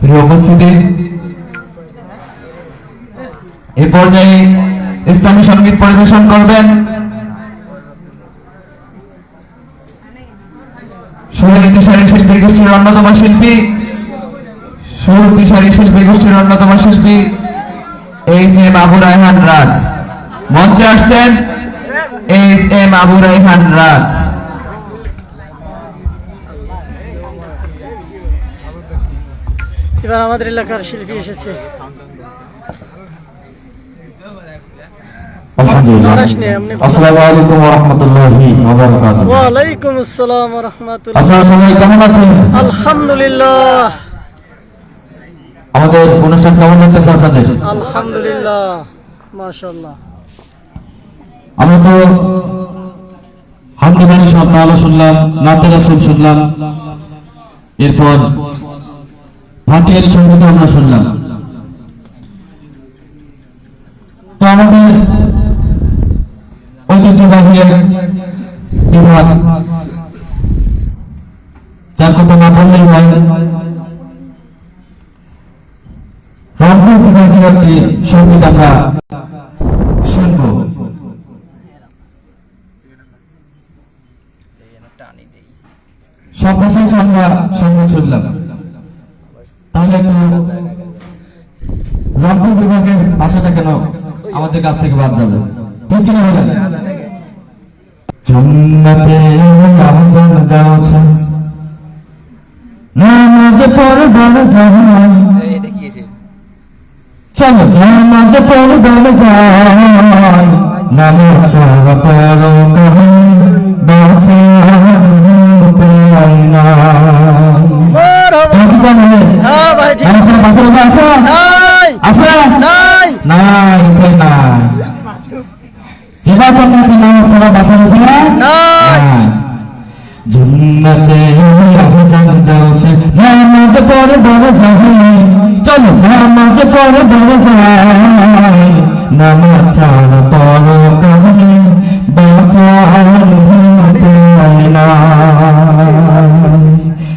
প্রিয় সংগীত পরিবেশন করবেন শিল্পী, গোষ্ঠীর অন্যতম শিল্পী। সুরতিশালী শিল্পী, গোষ্ঠীর অন্যতম শিল্পী এইচ এম আবু রায়হান রাজ। মঞ্চে আসছেন এইচ এম আবু রায়হান রাজ। এবার আমাদের এলাকার শিল্পী এসেছে। আলহামদুলিল্লাহ। আমাদের অনুষ্ঠান কেমন লাগতেছে আপনাদের? আলহামদুলিল্লাহ মাশাল্লাহ আমরা তো সব শুনলাম নাতের শুনলাম এরপর ভাটিয়ারি সংগীত আমরা শুনলাম। তো আমাদের ঐতিহ্যবাহী বিভাগ, যার কথা না বললেই হয় রংপুর বিভাগীয় একটি সংগীত আমরা শুনব। সব আমরা সংগীত শুনলাম। তাহলে একটু রংপুর বিভাগের ভাষাটা কেন আমাদের কাছ থেকে বাদ যাবে? ঠিক কিনা বলেন জন্নতে আমজান দাওছে নামাজ পড়বার জাহান চলো নামাজ পড়বার যাই নামাজ ছাড়া পড়ো কাহিনী বাঁচার নাই। ছাড়া পড়ো কাহিনী বাঁচার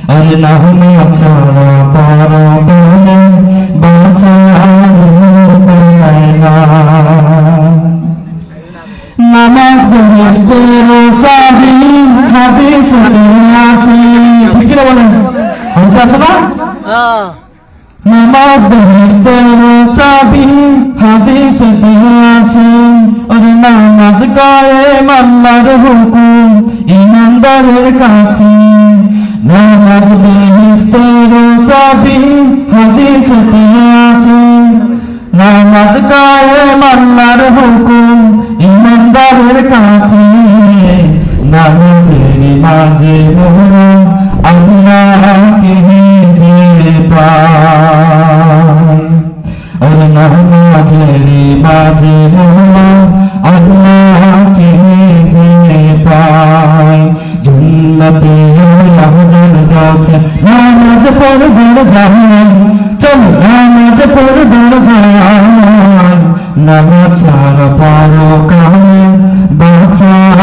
আরে নামাজ ছাড়া পড়ো কাহিনী বাঁচার নাই নামাজ বেহেস্তের চাবি হাদিস ঠিক না আছে না হ্যাঁ নামাজ বেহেস্তের চাবি, হাদিস আসি ওরে নামাজ কায়ে আল্লাহর হুকুম, ইমানদারের কাছে। নামাজ বেহেস্তের চাবি, হাদিস আসি নামাজ কায়েম আল্লাহর হুকুম, ইমানদারের কাছে। মাঝে মোহন আল্লাহকে যে পায়। জুন্নতে আহজান গাছে নামাজ পড়বার যায় চল নামাজ পড়বার যায় নামাজ ছাড়া পারো কামে বাঁচার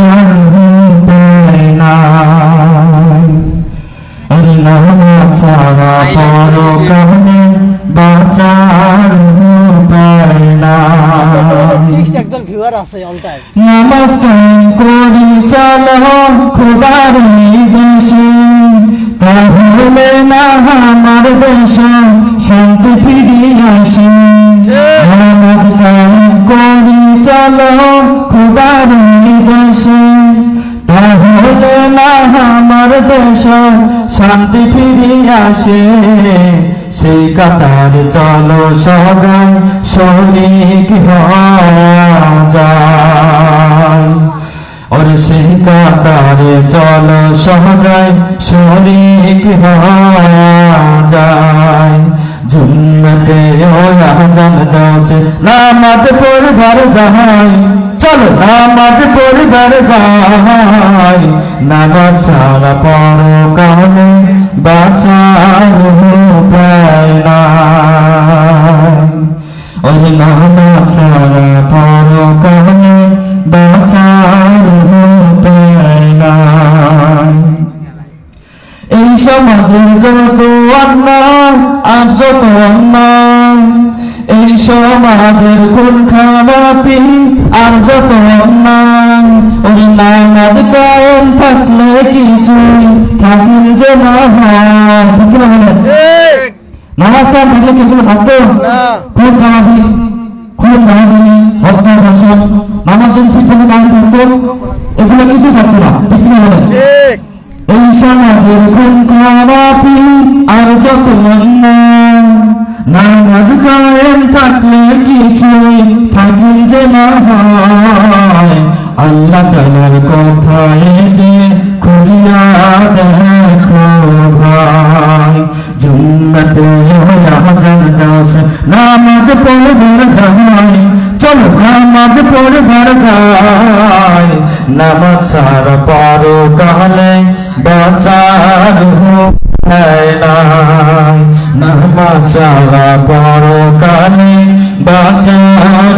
নামাজ ছাড়া পারো কামে বাঁচার নামাজ করি চলো খোদার দেশে তাহলে না আমার দেশ শান্তি ফিরিয়ে আসে নামাজ করি চলো খোদার দেশে তাহলে না আমার দেশ শান্তি ফিরিয়ে সেই কাতার চলো সবাই শরিক যায়। ওর সেই কাতারে চলো সবাই শরিক যায়। জুন্নতে ওয়া জান দাওছে নামাজ পড়বার যাই চলো নামাজ পড়বার যাই নামাজ ছাড়া পড়ো কানে বাঁচার সমাজের যত অন্যায় আজ যত অন্যায় এই সমাজের কোন খারাপি আর যত অন্যায় ওই নামাজ কায়েম থাকলে কিছুই থাকিল যে না হয়। নামাজ কায়েম থাকলে কি কোনো থাকতো। খুব খারাপি খুব নামাজি হত্যা ধর্ষণ নামাজ শিক্ষা কায়েম থাকতো এগুলো কিছু থাকতো না। ঠিক না এই সমাজের কোন খারাপি আর যত নামাজ কায়েম থাকলে কিছুই থাকিল যে না হয় আল্লাহ তালার কথায় যে খুঁজিয়া দেখো। ভাই জুম্মতে হাজার দাস, নামাজ পড়বার যায় চলো নামাজ পড়বার যায়। নামাজ সার পারো কালে বাঁচার নাই নামাজ সারা পারো কালে বাঁচার